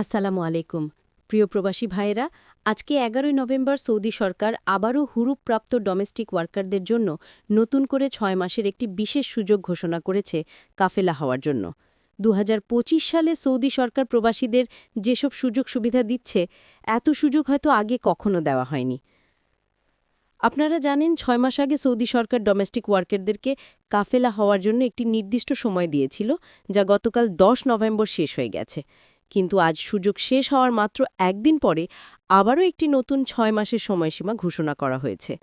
আসসালামু আলাইকুম। প্রিয় প্রবাসী ভাইয়েরা, আজকে এগারোই নভেম্বর সৌদি সরকার আবারও হুরুপপ্রাপ্ত ডোমেস্টিক ওয়ার্কারদের জন্য নতুন করে ছয় মাসের একটি বিশেষ সুযোগ ঘোষণা করেছে কাফেলা হওয়ার জন্য। দু হাজার পঁচিশ সালে সৌদি সরকার প্রবাসীদের যেসব সুযোগ সুবিধা দিচ্ছে, এত সুযোগ হয়তো আগে কখনো দেওয়া হয়নি। আপনারা জানেন, ছয় মাস আগে সৌদি সরকার ডোমেস্টিক ওয়ার্কারদেরকে কাফেলা হওয়ার জন্য একটি নির্দিষ্ট সময় দিয়েছিল, যা গতকাল ১০ নভেম্বর শেষ হয়ে গেছে। কিন্তু আজ সুযোগ শেষ হওয়ার মাত্র একদিন পরে আবারও একটি নতুন ছয় মাসের সময়সীমা ঘোষণা করা হয়েছে।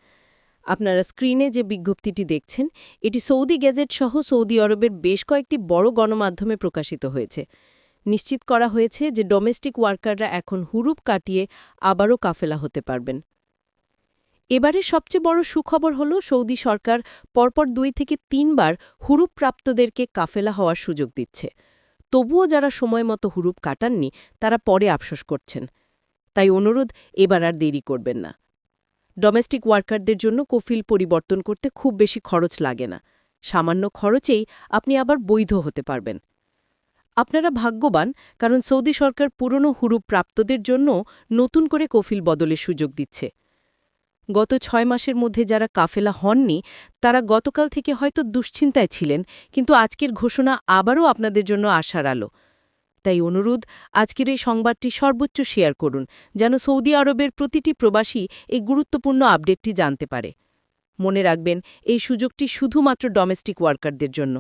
আপনারা স্ক্রিনে যে বিজ্ঞপ্তিটি দেখছেন, এটি সৌদি গ্যাজেট সহ সৌদি আরবের বেশ কয়েকটি বড় গণমাধ্যমে প্রকাশিত হয়েছে। নিশ্চিত করা হয়েছে যে ডোমেস্টিক ওয়ার্কাররা এখন হুরুপ কাটিয়ে আবারও কাফেলা হতে পারবেন। এবারের সবচেয়ে বড় সুখবর হল সৌদি সরকার পরপর দুই থেকে তিনবার হুরুপ প্রাপ্তদেরকে কাফেলা হওয়ার সুযোগ দিচ্ছে। তবুও যারা সময় মতো হুরুপ কাটাননি, তারা পরে আফসোস করছেন। তাই অনুরোধ, এবার আর দেরি করবেন না। ডোমেস্টিক ওয়ার্কারদের জন্য কফিল পরিবর্তন করতে খুব বেশি খরচ লাগে না। সামান্য খরচেই আপনি আবার বৈধ হতে পারবেন। আপনারা ভাগ্যবান, কারণ সৌদি সরকার পুরনো হুরুপ প্রাপ্তদের জন্য নতুন করে কফিল বদলের সুযোগ দিচ্ছে। গত ছয় মাসের মধ্যে যারা কাফেলা হননি, তারা গতকাল থেকে হয়তো দুশ্চিন্তায় ছিলেন, কিন্তু আজকের ঘোষণা আবারও আপনাদের জন্য আশার আলো। তাই অনুরোধ, আজকের এই সংবাদটি সর্বোচ্চ শেয়ার করুন, যেন সৌদি আরবের প্রতিটি প্রবাসী এই গুরুত্বপূর্ণ আপডেটটি জানতে পারে। মনে রাখবেন, এই সুযোগটি শুধুমাত্র ডোমেস্টিক ওয়ার্কারদের জন্য।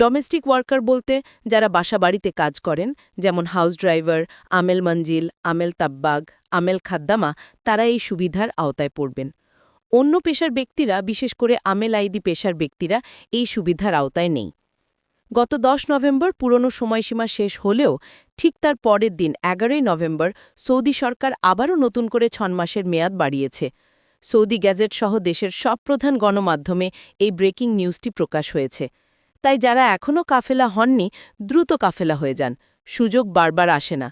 ডোমেস্টিক ওয়ার্কার বলতে যারা বাসা বাড়িতে কাজ করেন, যেমন হাউস ড্রাইভার আমেল মঞ্জিল আমেল তাব্বাগ আমেল খাদ্দামা তারা এই সুবিধার আওতায় পড়বেন। অন্য পেশার ব্যক্তিরা, বিশেষ করে আমেল আইদি পেশার ব্যক্তিরা, এই সুবিধার আওতায় নেই। গত ১০ নভেম্বর পুরনো সময়সীমা শেষ হলেও ঠিক তার পরের দিন, এগারোই নভেম্বর, সৌদি সরকার আবারও নতুন করে ছন মাসের মেয়াদ বাড়িয়েছে। সৌদি গ্যাজেট সহ দেশের সব প্রধান গণমাধ্যমে এই ব্রেকিং নিউজটি প্রকাশ হয়েছে। তাই যারা এখনও কাফেলা হননি দ্রুত কাফেলা হয়ে যান। সুযোগ বারবার আসে না।